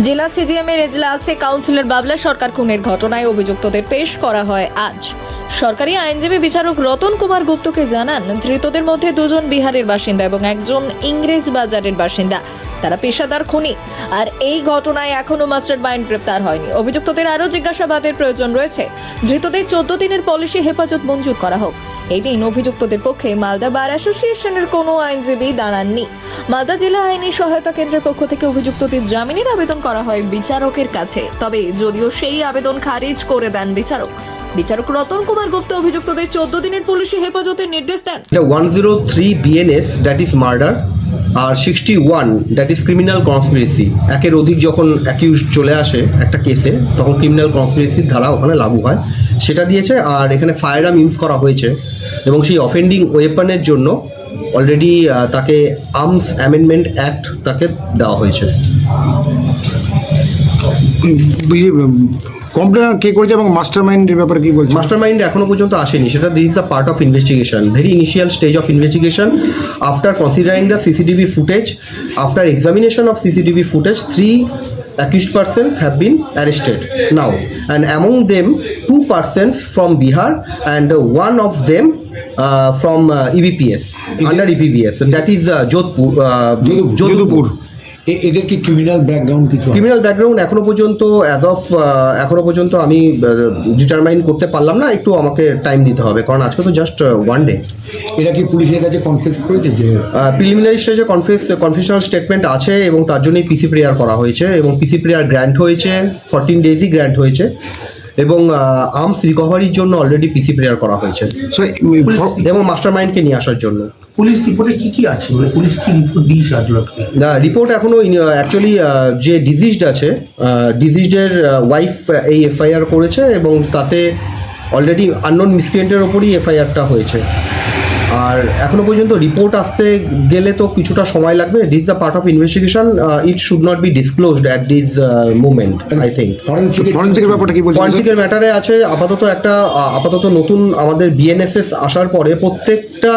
জেলা সিজিএমের এজলাসে কাউন্সিলর বাবলা সরকার খুনের ঘটনায় অভিযুক্তদের পেশ করা হয় আজ। সরকারি আইনজীবী বিচারক রতন কুমার গুপ্তকে জানান, ধৃতদের মধ্যে দুজন বিহারের বাসিন্দা এবং একজন ইংরেজ বাজারের বাসিন্দা। তারা পেশাদার খুনি। আর এই ঘটনায় এখনও মাস্টার মাইন্ড গ্রেপ্তার হয়নি। অভিযুক্তদের আরও জিজ্ঞাসাবাদের প্রয়োজন রয়েছে। ধৃতদের চোদ্দ দিনের পলিসি হেফাজত মঞ্জুর করা হোক। এই দিন অভিযুক্তদের পক্ষে মালদা বার অ্যাসোসিয়েশনের কোনো আইনজীবী দাঁড়াননি। মালদা জেলা আইনি সহায়তা কেন্দ্রের পক্ষ থেকে অভিযুক্তদের জামিনের আবেদন করা হয় বিচারকের কাছে। তবে যদিও সেই আবেদন খারিজ করে দেন বিচারক। বিচারক রতন কুমার গুপ্ত অভিযুক্তদের চোদ্দ দিনের পুলিশি হেফাজতের নির্দেশ দেন। One zero three BNS that is murder R sixty one that is criminal conspiracy একের অধিক যখন অ্যাকিউজ চলে আসে একটা কেসে তখন ক্রিমিনাল কনস্পিরেসির ধারা ওখানে লাগু হয়। সেটা দিয়েছে, আর এখানে ফায়ার আর্ম ইউজ করা হয়েছে। এবং সেই অফেন্ডিং ওয়েপনের জন্য অলরেডি তাকে আর্মস অ্যামেন্ডমেন্ট অ্যাক্ট তাকে দেওয়া হয়েছে। কমপ্লেন কে করেছে এবং মাস্টার মাইন্ডের ব্যাপারে কি বলছে? মাস্টার মাইন্ড এখনও পর্যন্ত আসেনি সেটা this the part of investigation very initial stage of investigation after considering the CCTV footage after examination of CCTV footage three accused person have been arrested. Now and among them two persons from bihar and uh, one of them from uh, ebps under ebps that is uh, jodhpur uh, এ- এদের কি criminal background কিছু criminal background এখনও পর্যন্ত as of এখনও পর্যন্ত আমি determine করতে পারলাম না একটু আমাকে টাইম দিতে হবে কারণ আজকে তো জাস্ট ওয়ান ডে এরা কি পুলিশের কাছে কনফেস করেছে যে প্রিলিমিনারি স্টেজে কনফেস কনফেশনাল স্টেটমেন্ট আছে এবং তার জন্যই পিসি প্রেয়ার করা হয়েছে এবং পিসি প্রেয়ার গ্র্যান্ট হয়েছে ফোরটিন ডেজই গ্র্যান্ট হয়েছে। এবং আর্মস রিকভারির জন্য অলরেডি পিসি প্রেয়ার করা হয়েছে। এবং মাস্টার মাইন্ডকে নিয়ে আসার জন্য। পুলিশ রিপোর্টে কি কি আছে? মানে পুলিশ কি রিপোর্ট দিয়েছে আদালতকে রিপোর্ট এখনও অ্যাকচুয়ালি যে ডিজিজড আছে ডিজিজডের ওয়াইফ এই এফআইআর করেছে এবং তাতে অলরেডি আননোন মিসক্রিয়েন্টের ওপরই এফআইআরটা হয়েছে। আর এখনও পর্যন্ত রিপোর্ট আসতে গেলে তো কিছুটা সময় লাগবে। This the part of investigation it should not be disclosed at this moment I think forensic ফরেন্সিকের ব্যাপারটা কি বলছে ফরেন্সিকের ম্যাটারে আছে। আপাতত একটা আপাতত নতুন আমাদের বিএনএসএস আসার পরে প্রত্যেকটা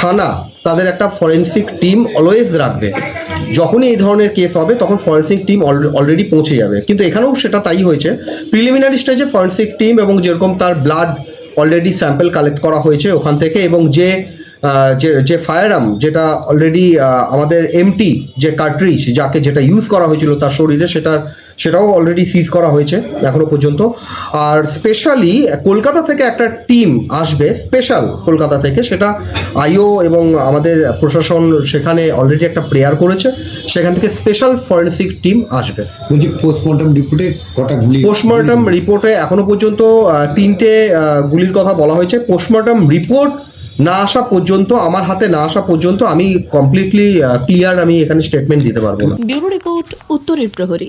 থানা তাদের একটা ফরেন্সিক টিম অলওয়েজ রাখবে। যখনই এই ধরনের কেস হবে তখন ফরেন্সিক টিম অলরেডি পৌঁছে যাবে। কিন্তু এখানেও সেটা তাই হয়েছে। প্রিলিমিনারি স্টেজে ফরেন্সিক টিম এবং যেরকম তার ব্লাড অলরেডি স্যাম্পল কালেক্ট করা হয়েছে ওখান থেকে এবং যে যে যে ফায়ার আর্ম যেটা অলরেডি আমাদের এমটি যে কার্ট্রিজ যাকে যেটা ইউজ করা হয়েছিল তার শরীরে সেটার সেটাও অলরেডি সিজ করা হয়েছে এখনও পর্যন্ত। আর স্পেশালি কলকাতা থেকে একটা টিম আসবে স্পেশাল কলকাতা থেকে সেটা আইও এবং আমাদের প্রশাসন সেখানে অলরেডি একটা প্রেয়ার করেছে সেখান থেকে স্পেশাল ফরেন্সিক টিম আসবে। বলছি পোস্টমর্টম রিপোর্টে কটা গুলি পোস্টমর্টম রিপোর্টে এখনও পর্যন্ত তিনটে গুলির কথা বলা হয়েছে। পোস্টমর্টম রিপোর্ট না আসা পর্যন্ত, আমার হাতে না আসা পর্যন্ত আমি কমপ্লিটলি ক্লিয়ার আমি এখানে স্টেটমেন্ট দিতে পারব না। ব্যুরো রিপোর্ট, উত্তরের প্রহরী।